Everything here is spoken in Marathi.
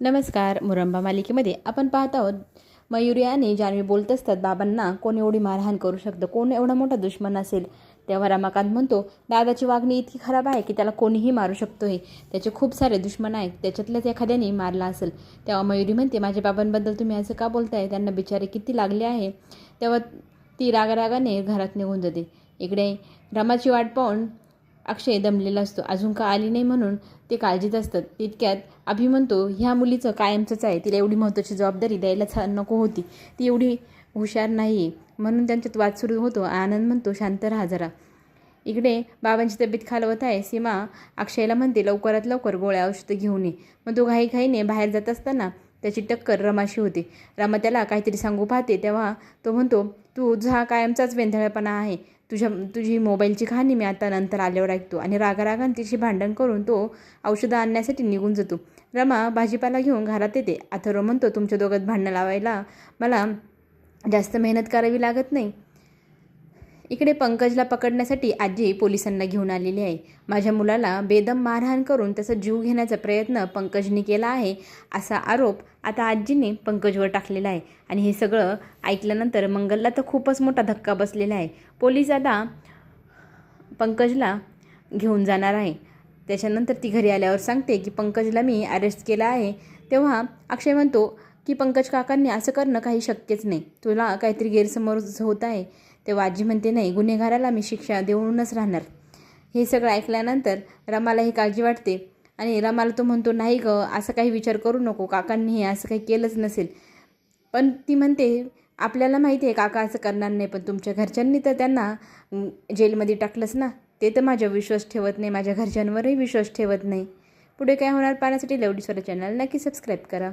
नमस्कार मुरंबा मालिकेमध्ये आपण पाहत आहोत मयुरी आणि जान्हवी बोलत असतात बाबांना कोण एवढी मारहाण करू शकतं? कोण एवढा मोठा दुश्मन असेल? तेव्हा रमाकांत म्हणतो दादाची वागणी इतकी खराब आहे की त्याला कोणीही मारू शकतो हे त्याचे खूप सारे दुश्मन आहेत. त्याच्यातल्याच एखाद्याने मारला असेल. तेव्हा मयुरी म्हणते माझ्या बाबांबद्दल तुम्ही असं का बोलताय? त्यांना बिचारे किती लागले आहे. तेव्हा ती रागारागाने घरात निघून जाते. इकडे रमाची वाट पाहून अक्षय दमलेला असतो. अजून का आली नाही म्हणून ते काळजीत असतात. तितक्यात अभि म्हणतो ह्या मुलीचं कायमचंच आहे. तिला एवढी महत्त्वाची जबाबदारी द्यायलाच नको होती. ती एवढी हुशार नाही आहे म्हणून त्यांच्यात वाद सुरू होतो. आनंद म्हणतो शांत राहा जरा. इकडे बाबांची तब्येत खालवत आहे. सीमा अक्षयला म्हणते लवकरात लवकर गोळ्या औषधं घेऊन ये. मग तो घाईघाईने बाहेर जात असताना त्याची टक्कर रमाशी होते. रमा त्याला काहीतरी सांगू पाहते. तेव्हा तो म्हणतो तू तुझा कायमचाच वेंधळेपणा आहे. तुझ्या तुझी मोबाईलची कहाणी मी आता नंतर आल्यावर ऐकतो. आणि रागारागान तिची भांडण करून तो औषधं आणण्यासाठी निघून जातो. रमा भाजीपाला घेऊन घरात येते. अथर्व म्हणतो तुमच्या दोघात भांडणं लावायला मला जास्त मेहनत करावी लागत नाही. इकडे पंकजला पकडण्यासाठी आजी पोलिसांना घेऊन आलेली आहे. माझ्या मुलाला बेदम मारहाण करून त्याचा जीव घेण्याचा प्रयत्न पंकजने केला आहे असा आरोप आता आजीने पंकजवर टाकलेला आहे. आणि हे सगळं ऐकल्यानंतर मंगलला तर खूपच मोठा धक्का बसलेला आहे. पोलीस आता पंकजला घेऊन जाणार आहे. त्याच्यानंतर ती घरी आल्यावर सांगते की पंकजला मी अरेस्ट केला आहे. तेव्हा अक्षय म्हणतो की पंकज काकांनी असं करणं काही शक्यच नाही. तुला काहीतरी गैरसमज होत आहे. तेव्हा आजी म्हणते नाही गुन्हेगाराला मी शिक्षा देऊनच राहणार. हे सगळं ऐकल्यानंतर रमाला ही काळजी वाटते. आणि रमाला तो म्हणतो नाही ग असं काही विचार करू नको. काकांनी हे असं काही केलंच नसेल. पण ती म्हणते आपल्याला माहिती आहे काका असं करणार नाही पण तुमच्या घरच्यांनी तर त्यांना जेलमध्ये टाकलंच ना. ते तर माझ्या विश्वास ठेवत नाही माझ्या घरच्यांवरही विश्वास ठेवत नाही. पुढे काय होणार पाहण्यासाठी लवडी स्वरा चॅनल नक्की सबस्क्राईब करा.